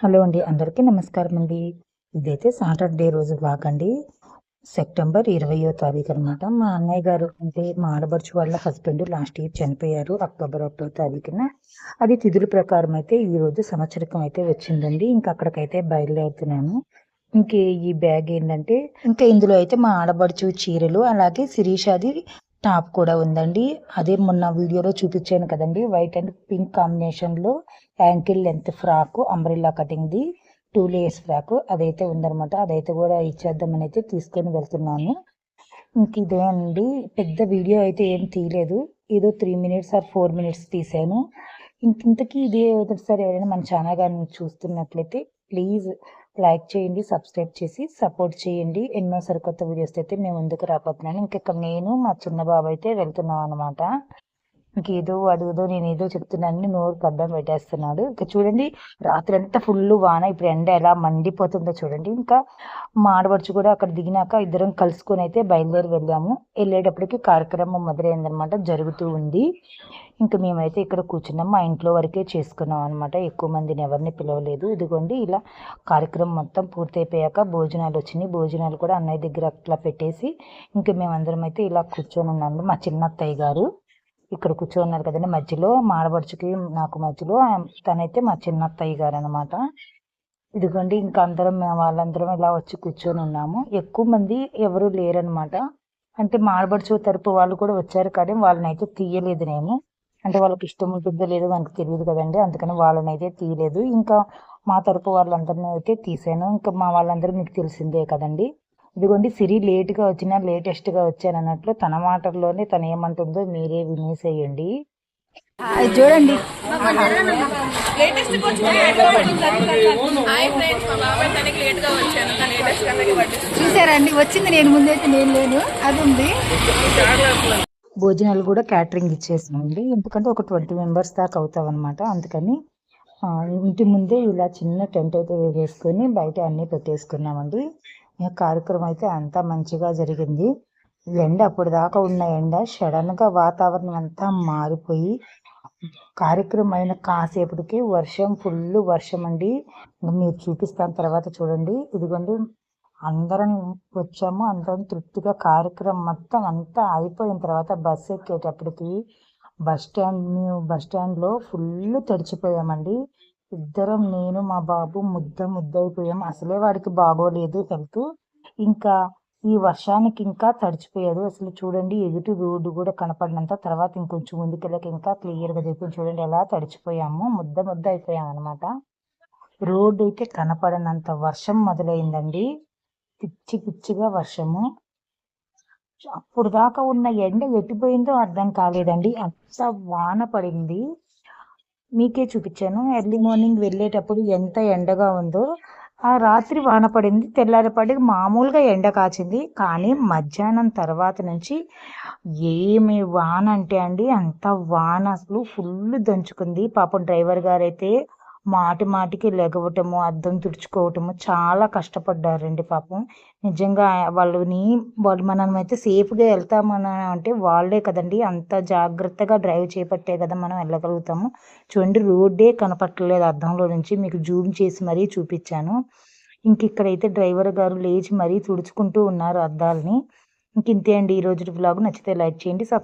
Hello అండి అందరికీ నమస్కారం అండి. ఇదైతే సాటర్డే రోజు బ్లాగ్ అండి. సెప్టెంబర్ ఇరవయో తారీఖు అనమాట మా అన్నయ్య గారు అంటే మా ఆడబడుచు వాళ్ళ హస్బెండ్ లాస్ట్ ఇయర్ చనిపోయారు అక్టోబర్ ఒకటో తారీఖున. అది తిథుల ప్రకారం అయితే ఈరోజు సంవత్సరకం అయితే వచ్చిందండి. ఇంకా అక్కడికైతే బయలుదేరుతున్నాను ఇంకే ఈ బ్యాగ్ ఏంటంటే ఇంకా ఇందులో అయితే మా ఆడబడుచు చీరలు అలాగే శిరీషాది టాప్ కూడా ఉందండి. అదే మొన్న వీడియోలో చూపించాను కదండి. వైట్ అండ్ పింక్ కాంబినేషన్లో యాంకిల్ లెంత్ ఫ్రాక్ అంబ్రిల్లా కటింగ్ది టూ లేయర్స్ ఫ్రాక్ అదైతే ఉందనమాట అదైతే కూడా ఇచ్చేద్దామని అయితే తీసుకొని వెళ్తున్నాను. ఇంక ఇదేనండి పెద్ద వీడియో అయితే ఏం తీయలేదు. ఏదో three minutes or four minutes తీసాను. ఇంక ఇంతకీ ఇదే ఒకసారి ఎవరైనా మన ఛానల్ కానీ చూస్తున్నట్లయితే ప్లీజ్ లైక్ చేయండి సబ్స్క్రైబ్ చేసి సపోర్ట్ చేయండి. ఎన్నో సరికొత్త వీడియోస్ అయితే మేము ముందుకు రాబోతున్నాను ఇంకా ఇక్కడ నేను మా చిన్న బాబు అయితే వెళ్తున్నాం అనమాట ఇంకేదో అడుగుదో నేను ఏదో చెప్తున్నానని నోరు కద్దం పెట్టేస్తున్నాడు. ఇంకా చూడండి రాత్రి అంతా ఫుల్ వాన ఇప్పుడు ఎండ ఎలా మండిపోతుందో చూడండి. ఇంకా మా కూడా అక్కడ దిగినాక ఇద్దరం కలుసుకొని అయితే బయలుదేరి వెళ్ళాము. వెళ్ళేటప్పటికి కార్యక్రమం మొదలైందనమాట జరుగుతూ ఉంది. ఇంకా మేమైతే ఇక్కడ కూర్చున్నాం. మా ఇంట్లో వరకే చేసుకున్నాం అనమాట ఎక్కువ మందిని ఎవరిని పిలవలేదు. ఇదిగోండి ఇలా కార్యక్రమం మొత్తం పూర్తయిపోయాక భోజనాలు వచ్చినాయి. భోజనాలు కూడా అన్నయ్య దగ్గర అట్లా పెట్టేసి ఇంకా మేమందరం అయితే ఇలా కూర్చొని ఉన్నాము. మా చిన్న అత్తయ్య గారు. ఇక్కడ కూర్చోన్నారు కదండి. మధ్యలో మాడబడుచుకి నాకు మధ్యలో తనైతే మా చిన్న అత్తయ్య గారు అనమాట ఇదిగోండి ఇంకా అందరం వాళ్ళందరం ఇలా వచ్చి కూర్చొని ఉన్నాము. ఎక్కువ మంది ఎవరు లేరనమాట అంటే మాడబడుచు తరపు వాళ్ళు కూడా వచ్చారు కానీ వాళ్ళని అయితే తీయలేదు నేను అంటే వాళ్ళకి ఇష్టం ఉంటుందో లేదో మనకు తెలియదు కదండి. అందుకని వాళ్ళని అయితే తీయలేదు. ఇంకా మా తరపు వాళ్ళందరినీ అయితే తీసాను. ఇంకా మా వాళ్ళందరూ మీకు తెలిసిందే కదండి. ఇదిగోండి సిరి లేట్గా వచ్చినా లేటెస్ట్గా వచ్చాను అన్నట్లు తన మాటల్లోనే తను ఏమంటుందో మీరే వినేసేయండి. చూడండి. చూసారండి వచ్చింది నేను ముందైతే నేను లేను అది ఉంది. భోజనాలు కూడా క్యాటరింగ్ ఇచ్చేసామండి. ఎందుకంటే ఒక ట్వంటీ మెంబర్స్ దాకా అవుతాం అనమాట అందుకని ఇంటి ముందే ఇలా చిన్న టెంట్ అయితే వేసుకొని బయట అన్నీ పెట్టేసుకున్నామండి. కార్యక్రమం అయితే అంతా మంచిగా జరిగింది. ఎండ అప్పుడు దాకా ఉన్న ఎండ సడన్గా వాతావరణం అంతా మారిపోయి కార్యక్రమం అయిన కాసేపటికి వర్షం ఫుల్ వర్షం అండి. మీరు చూపిస్తాను తర్వాత చూడండి. ఇదిగోండి అందరం వచ్చాము అందరం తృప్తిగా కార్యక్రమం మొత్తం అంతా అయిపోయిన తర్వాత బస్సు ఎక్కేటప్పటికి బస్ స్టాండ్ బస్ స్టాండ్లో ఫుల్ తడిచిపోయామండి. ఇద్దరం నేను మా బాబు ముద్ద ముద్దైపోయాం అసలే వాడికి బాగోలేదు హెల్త్. ఇంకా ఈ వర్షానికి ఇంకా తడిచిపోయాడు. అసలు చూడండి ఎదుటి రోడ్డు కూడా కనపడినంత తర్వాత ఇంకొంచెం ముందుకెళ్ళక ఇంకా క్లియర్గా చెప్పి చూడండి ఎలా తడిచిపోయాము. ముద్ద ముద్ద అయిపోయాం అనమాట రోడ్డు అయితే కనపడనంత వర్షం మొదలైందండి. పిచ్చి పిచ్చిగా వర్షము. అప్పుడు దాకా ఉన్న ఎండ ఎట్టిపోయిందో అర్థం కాలేదండి. అంత వాన పడింది. మీకే చూపించాను. ఎర్లీ మార్నింగ్ వెళ్ళేటప్పుడు ఎంత ఎండగా ఉందో. ఆ రాత్రి వాన పడింది. తెల్లారిపడి మామూలుగా ఎండ కాచింది. కానీ మధ్యాహ్నం తర్వాత నుంచి ఏమి వాన అంటే అండి అంత వాన అసలు ఫుల్ దంచుకుంది. పాపం డ్రైవర్ గారైతే మాటి మాటికి లెగవటము అద్దం తుడుచుకోవటము చాలా కష్టపడ్డారండి పాపం. నిజంగా వాళ్ళని వాళ్ళు మనం అయితే సేఫ్గా వెళ్తామని అంటే వాళ్ళే కదండి. అంత జాగ్రత్తగా డ్రైవ్ చేపట్టే కదా మనం వెళ్ళగలుగుతాము. చూడండి రోడ్డే కనపట్టలేదు అద్దంలో నుంచి. మీకు జూమ్ చేసి మరీ చూపించాను. ఇంక ఇక్కడైతే డ్రైవర్ గారు లేచి మరీ తుడుచుకుంటూ ఉన్నారు అద్దాలని. ఇంక ఇంతే అండి. ఈ బ్లాగ్ నచ్చితే లైక్ చేయండి సబ్స్క్రైబ్